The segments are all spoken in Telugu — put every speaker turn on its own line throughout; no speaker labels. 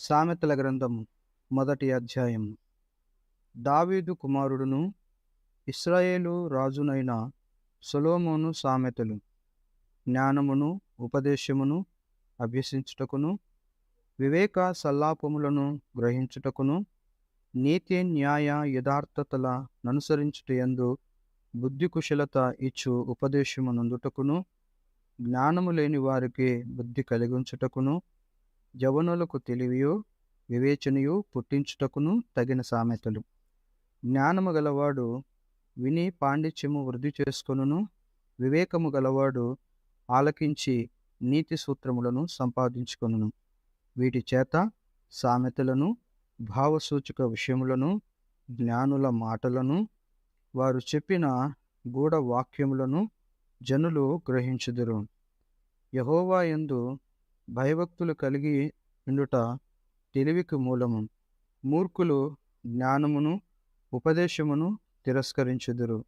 సామెతల గ్రంథం మొదటి అధ్యాయం. దావీదు కుమారుడును ఇస్రాయేలు రాజునైన సొలోమోను సామెతలు. జ్ఞానమును ఉపదేశమును అభ్యసించుటకును వివేక సల్లాపములను గ్రహించుటకును నీతి న్యాయ యథార్థతల ననుసరించుటయందు బుద్ధి కుశలత ఇచ్చు ఉపదేశమునందుటకును జ్ఞానము లేని వారికి బుద్ధి కలిగించుటకును యవనులకు తెలివియో వివేచనయో పుట్టించుటకును తగిన సామెతలు. జ్ఞానము గలవాడు విని పాండిత్యము వృద్ధి చేసుకొనును వివేకము గలవాడు ఆలకించి నీతి సూత్రములను సంపాదించుకొనును. వీటి చేత సామెతలను భావసూచక విషయములను జ్ఞానుల మాటలను వారు చెప్పిన గూఢ వాక్యములను జనులు గ్రహించుదురు. యహోవా యందు భయభక్తులు కలిగి ఉండుట తెలివికి మూలము. మూర్ఖులు జ్ఞానమును ఉపదేశమును తిరస్కరించుదురు.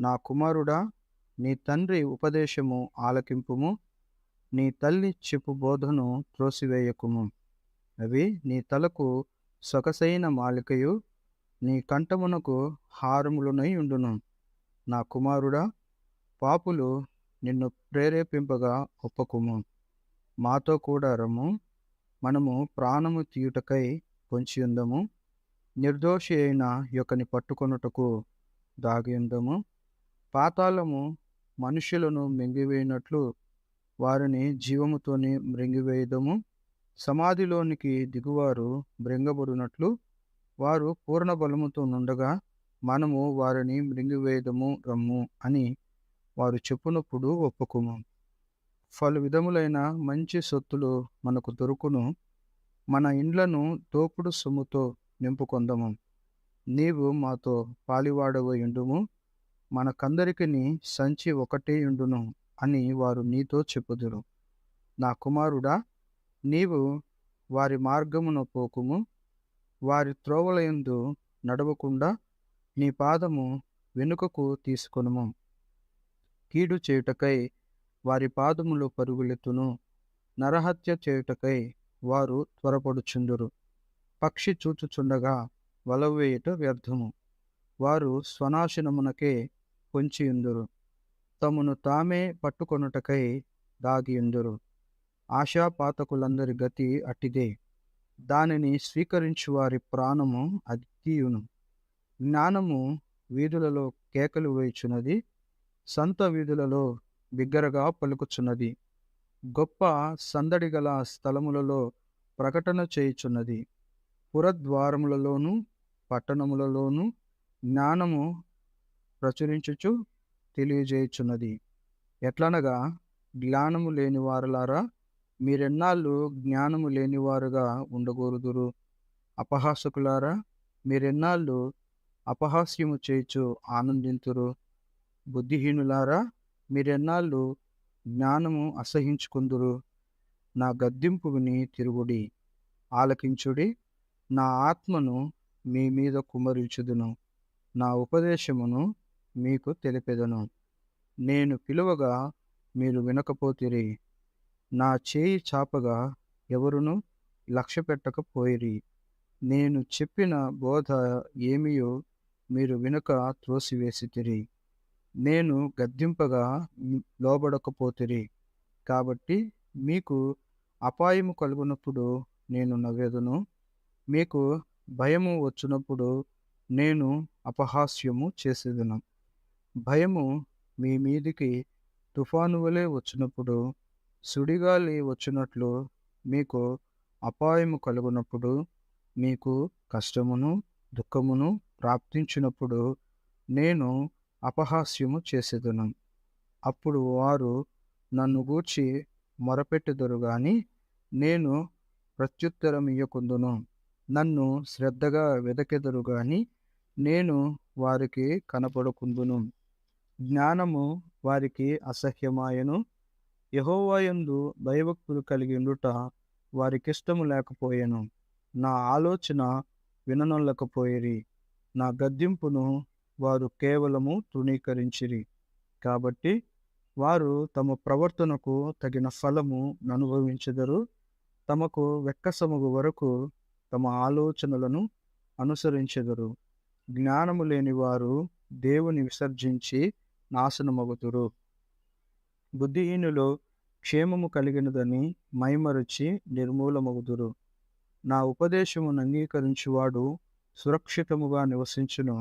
నా కుమారుడా నీ తండ్రి ఉపదేశము ఆలకింపుము. నీ తల్లి చెప్పు బోధను త్రోసివేయకుము. అవి నీ తలకు సొగసైన మాలికయు. నీ కంఠమునకు హారములునై ఉండును. నా కుమారుడా పాపులు నిన్ను ప్రేరేపింపగా ఒప్పకుము. మాతో కూడా రమ్ము. మనము ప్రాణము తీయుటకై పొంచి ఉందము. నిర్దోషి అయిన యొక్కని పట్టుకొనుటకు దాగి ఉందము. పాతాళము మనుషులను మింగివేయినట్లు వారిని జీవముతోని మృంగివేయదము. సమాధిలోనికి దిగువారు మృంగబడినట్లు వారు పూర్ణ బలముతో నుండగా మనము వారిని మృంగివేయదము రమ్ము అని వారు చెప్పునప్పుడు ఒప్పుకుము. పలు విధములైన మంచి సొత్తులు మనకు దొరుకును. మన ఇండ్లను దోపుడు సొమ్ముతో నింపుకొందము. నీవు మాతో పాలివాడవ ఉండుము. మనకందరికి సంచి ఒకటే ఉండును అని వారు నీతో చెప్పుదురు. నా కుమారుడా నీవు వారి మార్గమును పోకుము. వారి త్రోవలయందు నడవకుండా నీ పాదము వెనుకకు తీసుకొనుము. కీడు చేయుటకై వారి పాదములు పరుగులెత్తును. నరహత్య చేయుటకై వారు త్వరపడుచుందురు. పక్షి చూచుచుండగా వలవేయుట వ్యర్థము. వారు స్వనాశనమునకే పొంచియుందురు. తమను తామే పట్టుకొనుటకై దాగియుందురు. ఆశాపాతకులందరి గతి అట్టిదే దానిని స్వీకరించు వారి ప్రాణము అతియును జ్ఞానము వీధులలో కేకలు వేయుచున్నది. సంత వీధులలో బిగ్గరగా పలుకుచున్నది. గొప్ప సందడి గల స్థలములలో ప్రకటన చేయుచున్నది. పురద్వారములలోనూ పట్టణములలోనూ జ్ఞానము ప్రచురించుచు తెలియజేయుచున్నది. ఎట్లనగా జ్ఞానము లేని వారులారా మీరెన్నాళ్ళు జ్ఞానము లేనివారుగా ఉండగోరుదురు? అపహాసకులారా మీరెన్నాళ్ళు అపహాస్యము చేయుచు ఆనందింతురు? బుద్ధిహీనులారా మీరెన్నాళ్ళు జ్ఞానము అసహించుకుందురు? నా గద్దింపు విని తిరుగుడి ఆలకించుడి నా ఆత్మను మీ మీద కుమరించుదును. నా ఉపదేశమును మీకు తెలిపెదను. నేను పిలువగా మీరు వినకపోతిరి. నా చేయి చాపగా ఎవరును లక్ష్య పెట్టకపోయిరి నేను చెప్పిన బోధ ఏమియో మీరు వినక త్రోసివేసితిరి. నేను గద్దింపగా లోబడకపోతిరి. కాబట్టి మీకు అపాయము కలుగునప్పుడు నేను నవ్వేదను. మీకు భయము వచ్చినప్పుడు నేను అపహాస్యము చేసేదను. భయము మీ మీదికి తుఫాను వలె వచ్చినప్పుడు సుడిగాలి వచ్చినట్లు మీకు అపాయము కలుగునప్పుడు మీకు కష్టమును దుఃఖమును ప్రాప్తించినప్పుడు నేను అపహాస్యము చేసేదను. అప్పుడు వారు నన్ను గూర్చి మొరపెట్టుదురు గాని నేను ప్రత్యుత్తరం ఇయ్యకుందును. నన్ను శ్రద్ధగా వెదకెదరు గాని నేను వారికి కనపడకుందును. జ్ఞానము వారికి అసహ్యమాయను. యహోవాయందు భయభక్తులు కలిగి ఉండుట వారికిష్టము లేకపోయాను. నా ఆలోచన విననొల్లకపోయేరి. నా గద్దింపును వారు కేవలము తృణీకరించిరి. కాబట్టి వారు తమ ప్రవర్తనకు తగిన ఫలము అనుభవించదరు తమకు వెక్కసమగు వరకు తమ ఆలోచనలను అనుసరించెదరు. జ్ఞానము లేని వారు దేవుని విసర్జించి నాశనమగుతురు బుద్ధిహీనులు క్షేమము కలిగినదని మైమరచి నిర్మూలమగుదురు. నా ఉపదేశమును అంగీకరించువాడు సురక్షితముగా నివసించును.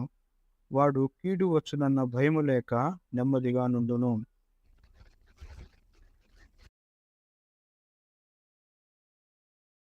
వాడు కీడు వచ్చునన్న భయము లేక నెమ్మదిగా నుండును.